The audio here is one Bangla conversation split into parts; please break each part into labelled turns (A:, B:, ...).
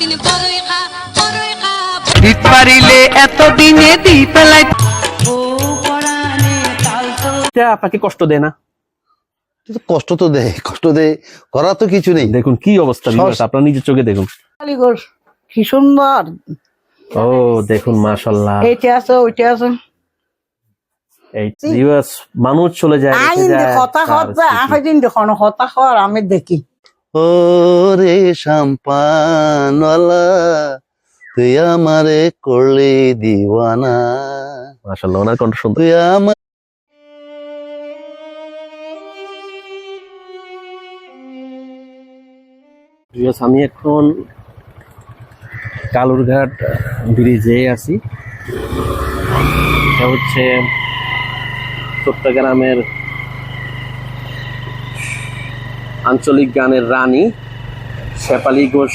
A: দিন
B: দিত পারিলে দি পেলাই
C: আপনাকে কষ্ট দেয় না?
D: কষ্ট তো দেয় কষ্ট দেয় করার তো কিছু নেই।
C: দেখুন কি অবস্থা আপনার নিজের চোখে দেখুন।
E: কি সুন্দর।
C: ও দেখুন মাশাল্লাহ
E: এইটা আছে ওইটা আছে।
C: মানুষ চলে যায়
E: কথা দিন হতা হওয়ার আমি দেখি।
D: ও রে শাম্পানওয়ালা তুই আমারে করলি দিওয়ানা।
C: মাশাল্লাহ ওনার কণ্ঠ সুন্দর
D: তুই আমার
C: আমি এখন কালুরঘাট ব্রিজে আছি। এটা হচ্ছে চট্টগ্রামের আঞ্চলিক গানের রানী শেপালি ঘোষ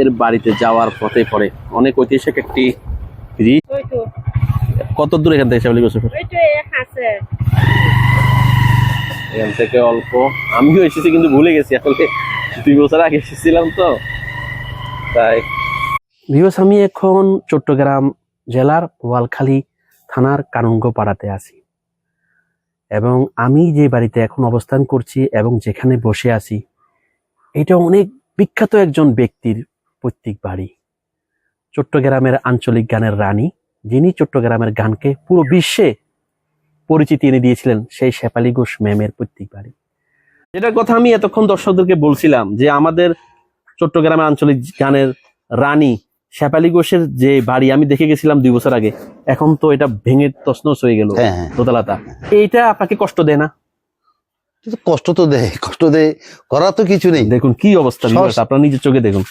C: এর বাড়িতে যাওয়ার পথে পড়ে। অনেক ঐতিহাসিক একটি কত দূর এখান থেকে শেপালি ঘোষের এখান থেকে অল্প। আমিও এসেছি কিন্তু ভুলে গেছি। আসলে দুই বছর আগে এসেছিলাম তো। তাই। ভিউস আমি এখন চট্টগ্রাম জেলার বোয়ালখালী থানার কানুঙ্গ পাড়াতে আছি। এবং আমি যে বাড়িতে এখন অবস্থান করছি এবং যেখানে বসে আছি, এটা অনেক বিখ্যাত একজন ব্যক্তির পৈতৃক বাড়ি। চট্টগ্রামের আঞ্চলিক গানের রানী, যিনি চট্টগ্রামের গানকে পুরো বিশ্বে পরিচিতি এনে দিয়েছিলেন, সেই শেপালি ঘোষ ম্যামের পৈতৃক বাড়ি। যেটার কথা আমি এতক্ষণ দর্শকদেরকে বলছিলাম যে আমাদের চট্টগ্রামের আঞ্চলিক গানের রানী শেপালি ঘোষের যে বাড়ি আমি দেখে গেছিলাম দুই বছর আগে। এখন তো এটা ভেঙে তছনছ হয়ে গেল
D: হ্যাঁ, হ্যাঁ।
C: দোতলাটা। এইটা আপনাকে কষ্ট দেয় না?
D: কষ্ট তো দেয় কষ্ট দেয় করার তো কিছু নেই।
C: দেখুন কি অবস্থা আপনার নিজের চোখে দেখুন।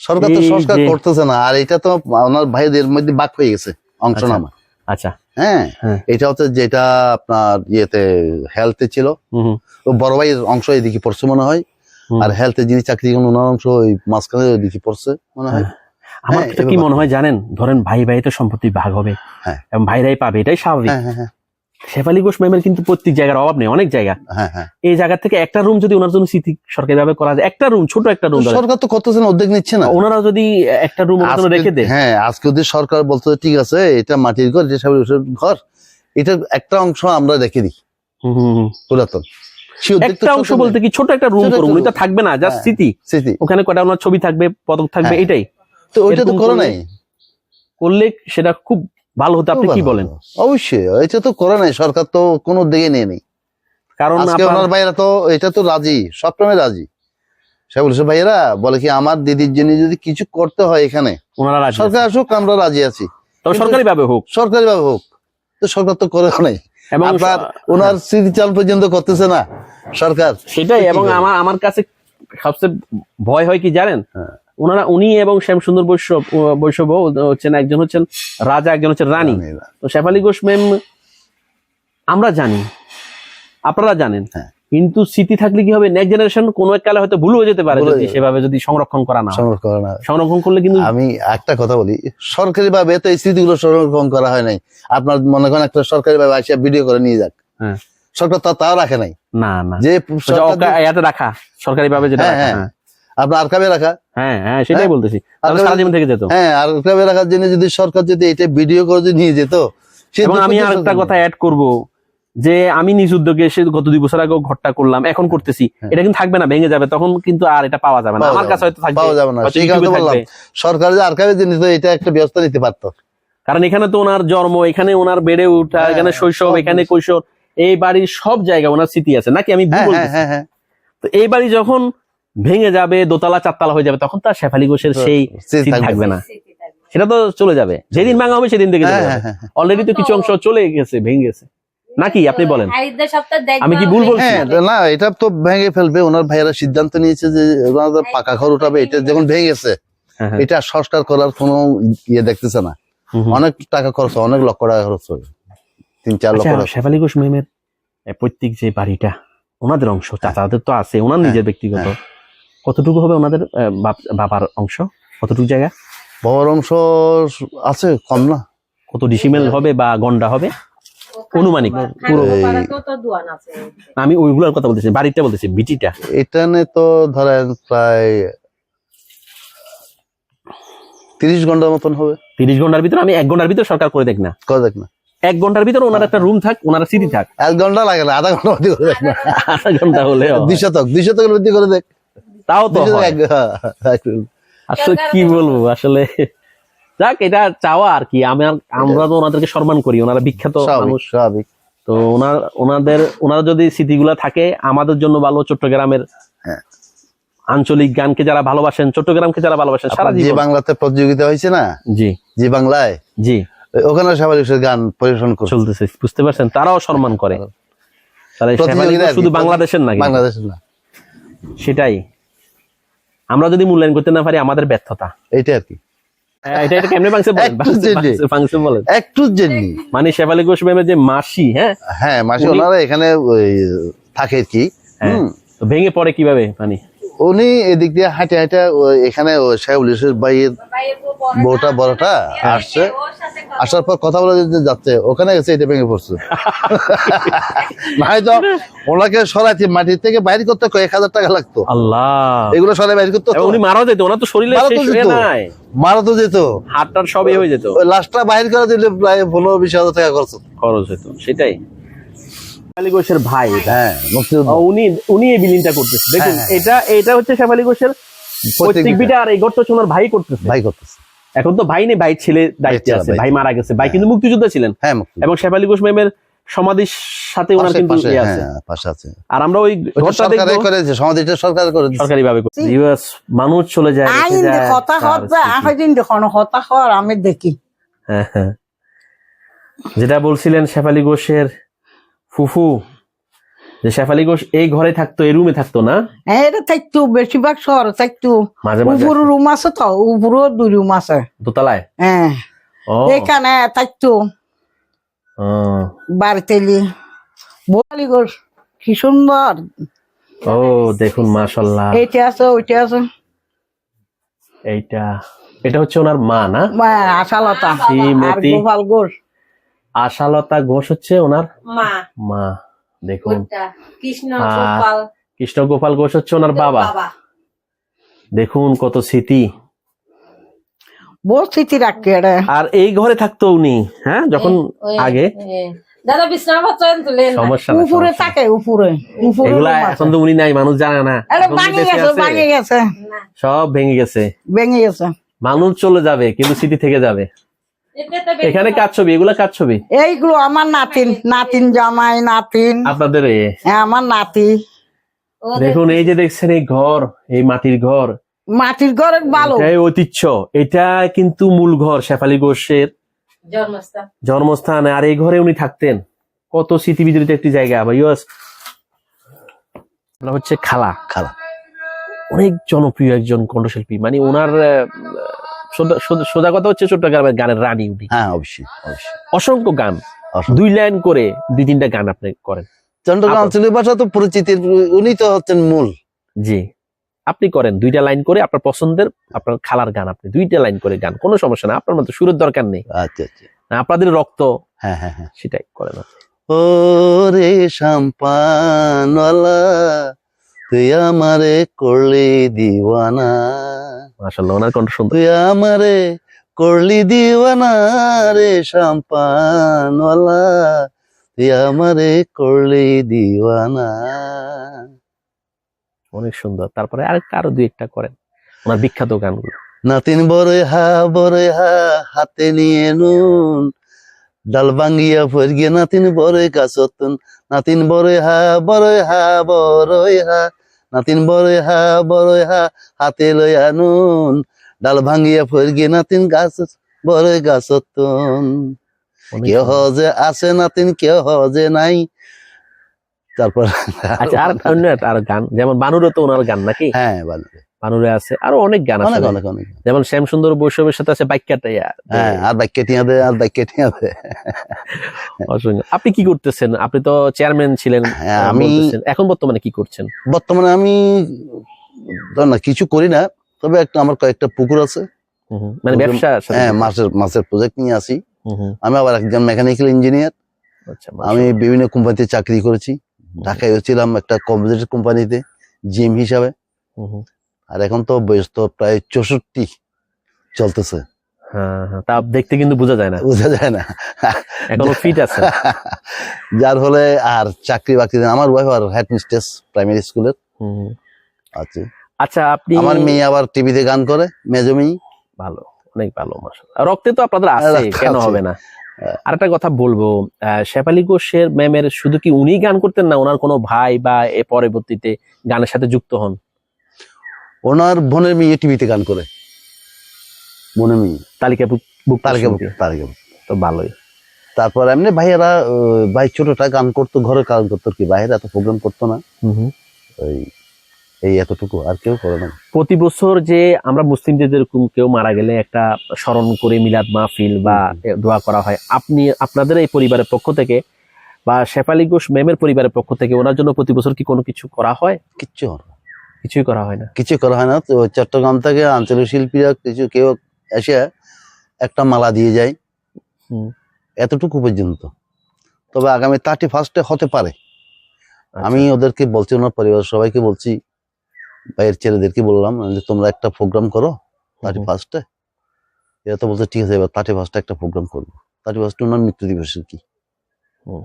D: সরকার তো সংস্কার করতেছে না আর এটা তো ওনার ভাইদের মধ্যে বাক হয়ে গেছে অংশ
C: আচ্ছা।
D: নামা
C: আচ্ছা।
D: হ্যাঁ
C: হ্যাঁ।
D: এটা হচ্ছে যেটা আপনার ইয়েতে হেলথে ছিল। ও বড় ভাইয়ের অংশ এদিকে পড়ছে মনে হয় আর হেলথে যিনি চাকরি ওনার অংশ ওই মাঝখানে ওইদিকে পড়ছে মনে হয়।
C: আমার
D: হ্যাঁ,
C: কি মনে হয় জানেন? ধরেন ভাই ভাই তো সম্পত্তি ভাগ হবে।
D: হ্যাঁ।
C: এবং ভাইরাই পাবে এটাই স্বাভাবিক।
D: হ্যাঁ
C: শেফালি ঘোষ ম্যামের কিন্তু প্রত্যেক জায়গার অভাব নেই অনেক জায়গা। এই জায়গা থেকে একটা রুম যদি ওনার জন্য স্মৃতি সরকারি ভাবে করা যায় একটা রুম ছোট একটা রুম
D: সরকার তো করতেছে না উদ্যোগ নিচ্ছে না?
C: ওনারা যদি একটা রুম রেখে দেয়
D: হ্যাঁ আজকে যদি সরকার বলতে ঠিক আছে এটা মাটির ঘর এটা সবাই ঘর এটার একটা অংশ আমরা রেখে দিই। পুরাতন।
C: একটা অংশ বলতে কি ছোট একটা রুম
D: room।
C: থাকবে না জাস্ট
D: হ্যাঁ।
C: স্মৃতি
D: স্মৃতি
C: ওখানে কটা ওনার ছবি থাকবে পদক থাকবে। এটাই।
D: তো ওইটা তো নাই?
C: করলে সেটা খুব ভালো হতো আপনি কি বলেন?
D: অবশ্যই এটা তো করে নাই সরকার তো কোনো উদ্যোগে নিয়ে নেই।
C: কারণ
D: আজকে ওনার ভাইয়েরা তো এটা তো রাজি রাজি। ভাইয়েরা বলে কি আমার দিদির জন্য যদি কিছু করতে হয় এখানে
C: ওনারা রাজি আছে।
D: সরকার আসুক আমরা রাজি আছি।
C: তবে সরকারি ভাবে হোক।
D: সরকারি ভাবে হোক। তো সরকার তো করে নাই।
C: এবং
D: আপনার ওনার স্মৃতিচাল পর্যন্ত করতেছে না সরকার।
C: সেটাই এবং আমার আমার কাছে সবচেয়ে ভয় হয় কি জানেন?
D: হ্যাঁ।
C: ওনারা উনি এবং শ্যাম সুন্দর বৈশ্যব বৈশ্যব হচ্ছেন একজন হচ্ছেন রাজা একজন হচ্ছেন রানী। তো শেফালি ঘোষ ম্যাম আমরা জানি আপনারা জানেন
D: হ্যাঁ।
C: কিন্তু স্মৃতি থাকলে কি হবে? নেক্সট জেনারেশন কোনো এক কালে হয়তো ভুল হয়ে যেতে পারে যদি সেভাবে যদি সংরক্ষণ করা না
D: সংরক্ষণ
C: সংরক্ষণ করলে কিন্তু
D: আমি একটা কথা বলি সরকারি ভাবে তো এই স্মৃতিগুলো সংরক্ষণ করা হয় নাই। আপনার মনে করেন একটা সরকারি ভাবে আসিয়া ভিডিও করে নিয়ে যাক।
C: হ্যাঁ।
D: সরকার তা তাও রাখে নাই।
C: না না।
D: যে
C: রাখা সরকারি ভাবে যেটা।
D: হ্যাঁ। আপনার আরকাবে রাখা?
C: হ্যাঁ হ্যাঁ সেটাই
D: হ্যাঁ।
C: বলতেছি। সারা জীবন থেকে যেত।
D: হ্যাঁ আরকাবে রাখার জন্য যদি সরকার যদি এটা ভিডিও করে যদি নিয়ে যেত
C: এবং আমি কথা অ্যাড করব যে আমি নিজ উদ্যোগে এসে গত দুই বছর আগেও ঘরটা করলাম এখন করতেছি।
D: হ্যাঁ।
C: এটা কিন্তু থাকবে না ভেঙে যাবে তখন কিন্তু আর এটা পাওয়া যাবে না। আমার কাছে হয়তো থাকবে
D: পাওয়া যাবে না। সেই কারণে বললাম সরকার যে আরকাবে যে নিত এটা একটা ব্যবস্থা নিতে পারতো।
C: কারণ এখানে তো ওনার জন্ম এখানে ওনার বেড়ে ওঠা
D: হ্যাঁ,
C: এখানে শৈশব এখানে কৈশোর এই বাড়ির সব জায়গায় ওনার স্মৃতি আছে। নাকি আমি ভুল তো এই বাড়ি যখন ভেঙে যাবে দোতলা চারতলা হয়ে যাবে তখন তার শেফালি ঘোষের সেই থাকবে। না। সেটা তো চলে যাবে। যেদিন ভাঙা হবে সেদিন থেকে
D: হ্যাঁ হ্যাঁ হ্যাঁ।
C: অলরেডি তো কিছু অংশ চলে গেছে ভেঙে গেছে নাকি আপনি বলেন? আমি কি ভুল বলছি?
D: হ্যাঁ না এটা তো ভেঙে ফেলবে। ওনার ভাইয়েরা সিদ্ধান্ত নিয়েছে যে ওনাদের পাকা ঘর উঠাবে। এটা যখন ভেঙে গেছে
C: হ্যাঁ, হ্যাঁ।
D: এটা সংস্কার করার কোনো ইয়ে দেখতেছে না। অনেক টাকা খরচ হয়, অনেক লক্ষ টাকা খরচ হবে তিন চার লক্ষ
C: আচ্ছা
D: টাকা।
C: শেফালি ঘোষ মেমের পৈতৃক যে বাড়িটা ওনাদের অংশ চাচাদের তো আছে ওনার নিজের ব্যক্তিগত। কতটুকু হবে ওনাদের বাবার অংশ? কতটুকু জায়গা?
D: বড় অংশ আছে কম না।
C: কত ডিসিমেল হবে বা গন্ডা হবে? অনুমানিক পুরো আমি ওইগুলোর কথা বলতেছি বাড়িটা বলতেছি বিটিটা।
D: এটা তো ধরেন প্রায় তিরিশ ঘণ্টার মতন হবে।
C: তিরিশ ঘণ্টার ভিতরে আমি এক ঘণ্টার ভিতরে সরকার করে দেখ না।
D: করে দেখ না।
C: এক ঘণ্টার ভিতরে ওনার একটা রুম থাক ওনার সিটি থাক।
D: এক ঘণ্টা লাগে না আধা ঘণ্টা মধ্যে করে দেখ না।
C: আধা ঘণ্টা হলে
D: দুই শতক দুই শতকের করে দেখ।
C: তাও তো আসলে কি বলব আসলে যাক এটা চাওয়া আর কি। আমি আমরা তো ওনাদেরকে সম্মান করি ওনারা বিখ্যাত
D: স্বাভাবিক
C: মানুষ।
D: স্বাভাবিক।
C: তো ওনার ওনাদের ওনারা যদি স্মৃতিগুলা থাকে আমাদের জন্য ভালো চট্টগ্রামের
D: হ্যাঁ।
C: আঞ্চলিক গানকে যারা ভালোবাসেন চট্টগ্রামকে যারা ভালোবাসেন সারা
D: যে
C: জীবন।
D: বাংলাতে প্রতিযোগিতা হয়েছে না?
C: জি।
D: যে বাংলায়?
C: জি।
D: ওখানে স্বাভাবিক গান পরিবেশন
C: চলতেছে বুঝতে পারছেন? তারাও সম্মান করে। শুধু বাংলাদেশের নাকি?
D: বাংলাদেশের না।
C: সেটাই। আমরা যদি মূল্যায়ন করতে না পারি আমাদের ব্যর্থতা।
D: এইটা আর কি।
C: হ্যাঁ, এটা এটা কেমনে ভাঙছে বলেন?
D: একটু জেনে।
C: মানে শেফালি ঘোষ ম্যামের যে মাসি হ্যাঁ?
D: হ্যাঁ মাসি ওনারা এখানে থাকে আর কি।
C: হ্যাঁ। তো ভেঙে পড়ে কীভাবে মানে
D: উনি এদিক দিয়ে হাঁটে হাঁটে এখানে সাহেব ইসের ভাইয়ের বউটা বড়টা আসছে। আসার পর কথা বলে যাচ্ছে ওখানে গেছে এটা ভেঙে পড়ছে। ভাই তো ওনাকে সরাইতে মাটি থেকে বাইরে করতে কয়েক হাজার টাকা লাগতো।
C: আল্লাহ।
D: এগুলো সরাই বাইরে করতে
C: উনি মারা যেত ওনার তো শরীরে
D: মারা তো যেত।
C: নাই।
D: মারা তো যেত।
C: হাতটার সব এ হয়ে যেত।
D: লাশটা বাইরে করে দিলে প্রায় পনেরো বিশ হাজার টাকা খরচ
C: খরচ হতো সেটাই। শেফালি ঘোষের ভাই।
D: হ্যাঁ
C: উনি উনি এই বিল্ডিংটা করতেছে। দেখুন
D: হ্যাঁ, হ্যাঁ।
C: এটা এটা হচ্ছে শেফালি ঘোষের প্রত্যেক
D: বিটা।
C: বিটা আর এই ঘরটা হচ্ছে ওনার ভাই করতেছে।
D: ভাই করতেছে।
C: এখন তো ভাই নেই ভাই ছেলে দায়িত্বে আছে
D: ভাই।
C: মারা গেছে ভাই কিন্তু মুক্তিযোদ্ধা ছিলেন।
D: হ্যাঁ
C: এবং শেফালি ঘোষ ম্যামের সমাধির সাথে ওনার কিন্তু ইয়ে আছে।
D: হ্যাঁ পাশে আছে।
C: আর আমরা ওই ঘরটা
D: সরকারে করেছে সমাধিটা সরকার করে
C: সরকারি ভাবে ইউএস মানুষ চলে যায়
E: আইন হতা
C: তার
E: হত দিন যখন হতা হওয়ার আমি দেখি।
C: হ্যাঁ, হ্যাঁ। যেটা বলছিলেন শেফালি ঘোষের ফুফু যে শেফালি ঘোষ এই ঘরে থাকতো এই রুমে থাকতো না?
E: এটা থাকতো বেশিরভাগ শহর থাকতো।
C: মাঝে মাঝে
E: উপর রুম আছে তো উপরও দুই রুম আছে।
C: দোতলায়?
E: হ্যাঁ এখানে থাকতো।
C: ও,
E: বাড়িতেলি। বলি গো কি সুন্দর।
C: ও দেখুন মাশাল্লাহ।
E: এইটা আছে ওইটা আছে।
C: এইটা এটা হচ্ছে ওনার মা না?
E: আশালতা।
C: শ্রীমতী।
E: গোপাল ঘোষ।
C: আশালতা ঘোষ হচ্ছে ওনার?
A: মা।
C: মা দেখুন।
A: কৃষ্ণ গোপাল।
C: কৃষ্ণ গোপাল ঘোষ হচ্ছে ওনার বাবা।
A: বাবা।
C: দেখুন কত স্মৃতি।
E: বহু স্মৃতি রাখে
C: আর এই ঘরে থাকতো উনি হ্যাঁ যখন আগে।
A: দাদা বিছনা চয়ন তুলেন।
C: সমস্যা না,
E: উপরে থাকে উপরে। উপরে
C: এগুলা এখন তো উনি নাই মানুষ জানে না।
E: ভাঙে গেছে। গেছে।
C: সব ভেঙে গেছে।
E: ভেঙে গেছে।
C: মানুষ চলে যাবে কিন্তু স্মৃতি থেকে যাবে। এখানে কাজ ছবি? এগুলা কাজ ছবি?
E: এইগুলো আমার নাতিন নাতিন জামাই নাতিন।
C: আপনাদের
E: হ্যাঁ, আমার নাতি।
C: দেখুন এই যে দেখছেন এই ঘর এই মাটির ঘর।
E: মাটির ঘরের ভালো।
C: ঐতিহ্য। এটা কিন্তু মূল ঘর শেফালি ঘোষের
A: জন্মস্থান।
C: জন্মস্থান। আর এই ঘরে উনি থাকতেন। কত স্মৃতি বিজড়িত একটি জায়গা আবার ইয়স হচ্ছে খালা
D: খালা।
C: অনেক জনপ্রিয় একজন কণ্ঠশিল্পী। মানে ওনার আহ, সোজা- কথা হচ্ছে চট্টগ্রামের গানের রানী উনি।
D: হ্যাঁ অবশ্যই অবশ্যই।
C: অসংখ্য গান। দুই লাইন করে দুই তিনটা গান আপনি করেন। আপন-
D: আঞ্চলিক ভাষা তো পরিচিতির উনি তো হচ্ছেন মূল।
C: জি। আপনি করেন দুইটা লাইন করে আপনার পছন্দের আপনার খালার গান আপনি দুইটা লাইন করে গান কোনো সমস্যা না। আপনার মতো সুরের দরকার নেই।
D: আচ্ছা আচ্ছা।
C: আপনাদের রক্ত
D: হ্যাঁ হ্যাঁ হ্যাঁ।
C: সেটাই করেন।
D: ও রে শাম্পানওয়ালা তুই আমারে করলি দিওয়ানা।
C: মাশাআল্লাহ ওনার কণ্ঠ সুন্দর
D: তুই আমারে করলি দিওয়ানা রে শাম্পানওয়ালা তুই আমারে করলি দিওয়ানা।
C: অনেক সুন্দর। তারপরে আরেকটা আরও দুই একটা করেন। ওনার বিখ্যাত গানগুলো।
D: নাতিন বড় হা বড় হা হাতে নিয়ে নুন। ডাল ভাঙ্গিয়া ফের গিয়ে নাতিন বড় গাছতন নাতিন বড় হা বড় হা বড় হা। নাতিন বড় হা হা হাতে লইয়া নুন। ডাল ভাঙ্গিয়া ফরগি গিয়ে নাতিন গাছ বড় গাছতন
C: কেহ
D: যে আছে নাতিন কেহ যে নাই। তারপর
C: আচ্ছা আর অন্য আর গান যেমন বানুরে তো ওনার গান নাকি?
D: হ্যাঁ ভালো
C: বানুরে আছে আরও অনেক গান আছে
D: অনেক অনেক।
C: যেমন শ্যাম সুন্দর বৈষম্যের সাথে আছে বাক্যাটাইয়া
D: হ্যাঁ আর বাইক কেটিয়া দে আর বাইক কেটিয়া দে।
C: আপনি কি করতেছেন? আপনি তো চেয়ারম্যান ছিলেন
D: হ্যাঁ, আমি-
C: এখন বর্তমানে কি করছেন?
D: বর্তমানে আমি না কিছু করি না তবে একটা আমার কয়েকটা পুকুর আছে।
C: মানে ব্যবসা
D: হ্যাঁ। মাছের মাছের প্রজেক্ট নিয়ে আসি। আমি আবার একজন মেকানিক্যাল ইঞ্জিনিয়ার
C: আচ্ছা
D: আমি বিভিন্ন কোম্পানিতে চাকরি করেছি। ঢাকায় ছিলাম একটা কম্পিউটার কোম্পানিতে জিএম হিসাবে। আর এখন তো বয়স তো প্রায় চৌষট্টি চলতেছে।
C: হ্যাঁ হ্যাঁ দেখতে কিন্তু বোঝা যায় না।
D: বোঝা যায় না।
C: এখনও ফিট আছে।
D: যার ফলে আর চাকরি বাকরি আমার ওয়াইফ আর হেড মিস্ট্রেস প্রাইমারি স্কুলের আছে
C: আচ্ছা। আপনি
D: আমার মেয়ে আবার টিভিতে গান করে মেজো মেয়ে।
C: ভালো অনেক ভালো। রক্তে তো আপনাদের আছে কেন হবে না?
D: হ্যাঁ।
C: আরেকটা কথা বলব শেফালি ঘোষের ম্যামের শুধু কি উনি গান করতেন না? ওনার কোনো ভাই বা এ পরবর্তীতে গানের সাথে যুক্ত হন?
D: ওনার বোনের মেয়ে টিভিতে গান করে। বোনের মেয়ে?
C: তালিকা বুক বুক
D: তালিকা। তালিকা
C: তো ভালোই।
D: তারপর এমনি ভাইয়েরা ভাই ছোটটা গান করতো ঘরে গান করতো কি। বাইরে এত প্রোগ্রাম করতো না। ওই এই এতটুকু আর কেউ করে না।
C: প্রতি বছর যে আমরা মুসলিমদের যেরকম কেউ মারা গেলে একটা স্মরণ করে মিলাদ মাহফিল বা দোয়া করা হয় আপনি আপনাদের এই পরিবারের পক্ষ থেকে বা শেফালি ঘোষ ম্যামের পরিবারের পক্ষ থেকে ওনার জন্য প্রতি বছর কি কোনো কিছু করা হয়?
D: কিচ্ছু হয় না।
C: কিছুই করা হয় না।
D: কিছু করা হয় না। তো চট্টগ্রাম থেকে আঞ্চলিক শিল্পীরা কিছু কেউ এসে একটা মালা দিয়ে যায়। এতটুকু পর্যন্ত। তবে আগামী থার্টি ফার্স্টে হতে পারে।
C: আচ্ছা।
D: আমি ওদেরকে বলছি ওনার পরিবার সবাইকে বলছি ভাইয়ের ছেলেদেরকে বললাম যে তোমরা একটা প্রোগ্রাম করো থার্টি ফার্স্টে এরা তো বলছে ঠিক আছে এবার থার্টি ফার্স্টে একটা প্রোগ্রাম করব। থার্টি ফার্স্টে ওনার মৃত্যু দিবসের কি?
C: হুম।